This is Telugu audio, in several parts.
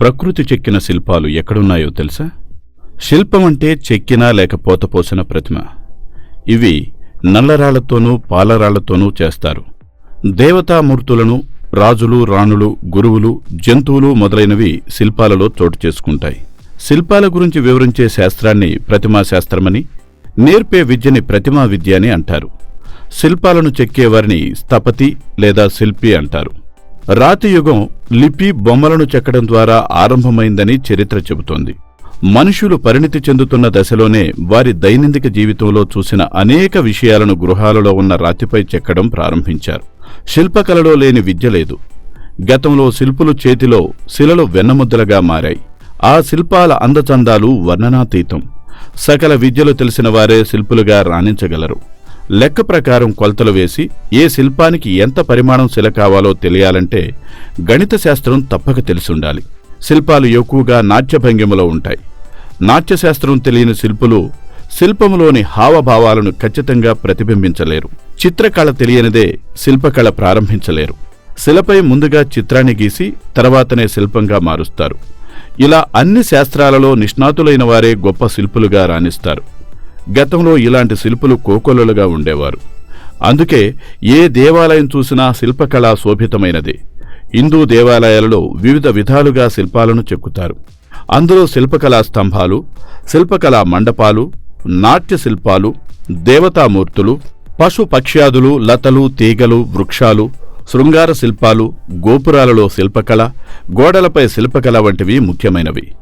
ప్రకృతి చెక్కిన శిల్పాలు ఎక్కడున్నాయో తెలుసా? శిల్పం అంటే చెక్కిన లేక పోతపోసిన ప్రతిమ. ఇవి నల్లరాళ్ళతోనూ పాలరాళ్ళతోనూ చేస్తారు. దేవతామూర్తులను రాజులు రాణులు గురువులు జంతువులు మొదలైనవి శిల్పాలలో చోటు చేసుకుంటాయి. శిల్పాల గురించి వివరించే శాస్త్రాన్ని ప్రతిమాశాస్త్రమని నేర్పే విద్యని ప్రతిమా విద్య అని అంటారు. శిల్పాలను చెక్కేవారిని స్థపతి లేదా శిల్పి అంటారు. రాతి యుగం లిపి బొమ్మలను చెక్కడం ద్వారా ఆరంభమైందని చరిత్ర చెబుతోంది. మనుషులు పరిణితి చెందుతున్న దశలోనే వారి దైనందిక జీవితంలో చూసిన అనేక విషయాలను గృహాలలో ఉన్న రాతిపై చెక్కడం ప్రారంభించారు. శిల్పకళలో లేని విద్య లేదు. గతంలో శిల్పులు చేతిలో శిలలు వెన్నముద్దలుగా మారాయి. ఆ శిల్పాల అందచందాలు వర్ణనాతీతం. సకల విద్యలు తెలిసిన వారే శిల్పులుగా రాణించగలరు. లెక్క ప్రకారం కొలతలు వేసి ఏ శిల్పానికి ఎంత పరిమాణం శిల కావాలో తెలియాలంటే గణిత శాస్త్రం తప్పక తెలిసుండాలి. శిల్పాలు ఎక్కువగా నాట్యభంగిమలో ఉంటాయి. నాట్యశాస్త్రం తెలియని శిల్పులు శిల్పములోని హావభావాలను ఖచ్చితంగా ప్రతిబింబించలేరు. చిత్రకళ తెలియనిదే శిల్పకళ ప్రారంభించలేరు. శిలపై ముందుగా చిత్రాన్ని గీసి తర్వాతనే శిల్పంగా మారుస్తారు. ఇలా అన్ని శాస్త్రాలలో నిష్ణాతులైన వారే గొప్ప శిల్పులుగా రాణిస్తారు. గతంలో ఇలాంటి శిల్పులు కోకొల్లలుగా ఉండేవారు. అందుకే ఏ దేవాలయం చూసినా శిల్పకళ శోభితమైనదే. హిందూ దేవాలయాలలో వివిధ విధాలుగా శిల్పాలను చెక్కుతారు. అందులో శిల్పకళా స్తంభాలు శిల్పకళా మండపాలు నాట్య శిల్పాలు దేవతామూర్తులు పశు పక్ష్యాదులు లతలు తీగలు వృక్షాలు శృంగార శిల్పాలు గోపురాలలో శిల్పకళ గోడలపై శిల్పకళ వంటివి ముఖ్యమైనవి.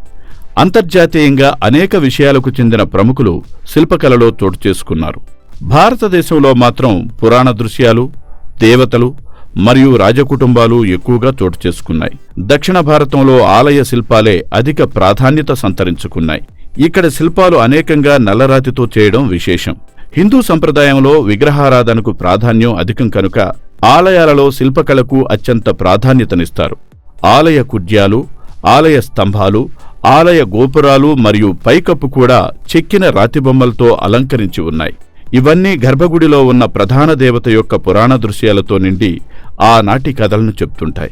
అంతర్జాతీయంగా అనేక విషయాలకు చెందిన ప్రముఖులు శిల్పకళలో చోటు చేసుకున్నారు. భారతదేశంలో మాత్రం పురాణ దృశ్యాలు దేవతలు మరియు రాజకుటుంబాలు ఎక్కువగా చోటు చేసుకున్నాయి. దక్షిణ భారతంలో ఆలయ శిల్పాలే అధిక ప్రాధాన్యత సంతరించుకున్నాయి. ఇక్కడ శిల్పాలు అనేకంగా నల్లరాతితో చేయడం విశేషం. హిందూ సంప్రదాయంలో విగ్రహారాధనకు ప్రాధాన్యం అధికం కనుక ఆలయాలలో శిల్పకళకు అత్యంత ప్రాధాన్యతనిస్తారు. ఆలయ కుడ్యాలు ఆలయ స్తంభాలు ఆలయ గోపురాలు మరియు పైకప్పు కూడా చెక్కిన రాతిబొమ్మలతో అలంకరించి ఉన్నాయి. ఇవన్నీ గర్భగుడిలో ఉన్న ప్రధాన దేవత యొక్క పురాణ దృశ్యాలతో నిండి ఆనాటి కథలను చెప్తుంటాయి.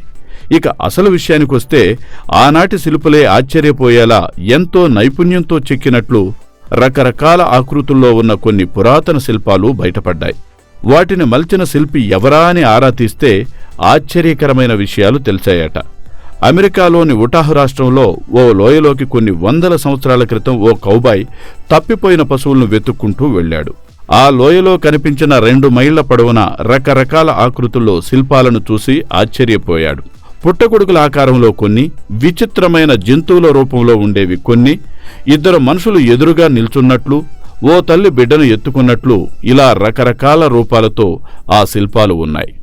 ఇక అసలు విషయానికొస్తే ఆనాటి శిల్పులే ఆశ్చర్యపోయేలా ఎంతో నైపుణ్యంతో చెక్కినట్లు రకరకాల ఆకృతుల్లో ఉన్న కొన్ని పురాతన శిల్పాలు బయటపడ్డాయి. వాటిని మల్చిన శిల్పి ఎవరా అని ఆరా తీస్తే ఆశ్చర్యకరమైన విషయాలు తెలిసాయట. అమెరికాలోని ఉటాహ్ రాష్ట్రంలో ఓ లోయలోకి కొన్ని వందల సంవత్సరాల క్రితం ఓ కౌబాయ్ తప్పిపోయిన పశువులను వెతుక్కుంటూ వెళ్ళాడు. ఆ లోయలో కనిపించిన రెండు మైళ్ళ పొడవున రకరకాల ఆకృతుల్లో శిల్పాలను చూసి ఆశ్చర్యపోయాడు. పుట్టగొడుగుల ఆకారంలో కొన్ని విచిత్రమైన జంతువుల రూపంలో ఉండేవి కొన్ని ఇద్దరు మనుషులు ఎదురుగా నిల్చున్నట్లు ఓ తల్లి బిడ్డను ఎత్తుకున్నట్లు ఇలా రకరకాల రూపాలతో ఆ శిల్పాలు ఉన్నాయి.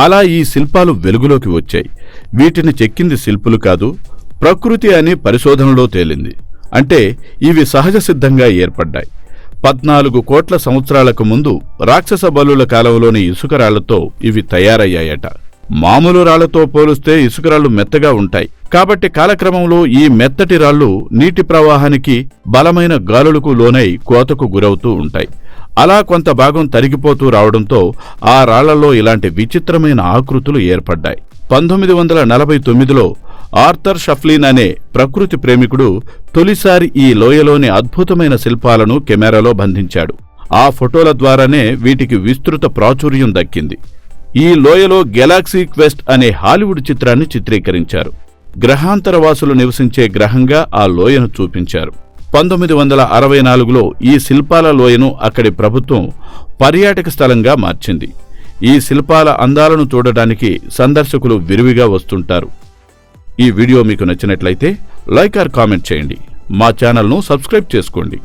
అలా ఈ శిల్పాలు వెలుగులోకి వచ్చాయి. వీటిని చెక్కింది శిల్పులు కాదు ప్రకృతి అని పరిశోధనలో తేలింది. అంటే ఇవి సహజ సిద్ధంగా ఏర్పడ్డాయి. పద్నాలుగు కోట్ల సంవత్సరాలకు ముందు రాక్షస బలుల కాలంలోని ఇసుకరాళ్ళతో ఇవి తయారయ్యాయట. మామూలు రాళ్ళతో పోలిస్తే ఇసుకరాళ్ళు మెత్తగా ఉంటాయి. కాబట్టి కాలక్రమంలో ఈ మెత్తటి రాళ్ళు నీటి ప్రవాహానికి బలమైన గాలులకు లోనై కోతకు గురవుతూ ఉంటాయి. అలా కొంత భాగం తరిగిపోతూ రావడంతో ఆ రాళ్ళలో ఇలాంటి విచిత్రమైన ఆకృతులు ఏర్పడ్డాయి. పంతొమ్మిది వందల నలభై తొమ్మిదిలో ఆర్థర్ షఫ్లీన్ అనే ప్రకృతి ప్రేమికుడు తొలిసారి ఈ లోయలోని అద్భుతమైన శిల్పాలను కెమెరాలో బంధించాడు. ఆ ఫోటోల ద్వారానే వీటికి విస్తృత ప్రాచుర్యం దక్కింది. ఈ లోయలో గెలాక్సీ క్వెస్ట్ అనే హాలీవుడ్ చిత్రాన్ని చిత్రీకరించారు. గ్రహాంతరవాసులు నివసించే గ్రహంగా ఆ లోయను చూపించారు. పంతొమ్మిది వందల అరవై నాలుగులో ఈ శిల్పాల లోయను అక్కడి ప్రభుత్వం పర్యాటక స్థలంగా మార్చింది. ఈ శిల్పాల అందాలను చూడడానికి సందర్శకులు విరివిగా వస్తుంటారు. ఈ వీడియో మీకు నచ్చినట్లయితే లైక్ ఆర్ కామెంట్ చేయండి. మా ఛానల్ను సబ్స్క్రైబ్ చేసుకోండి.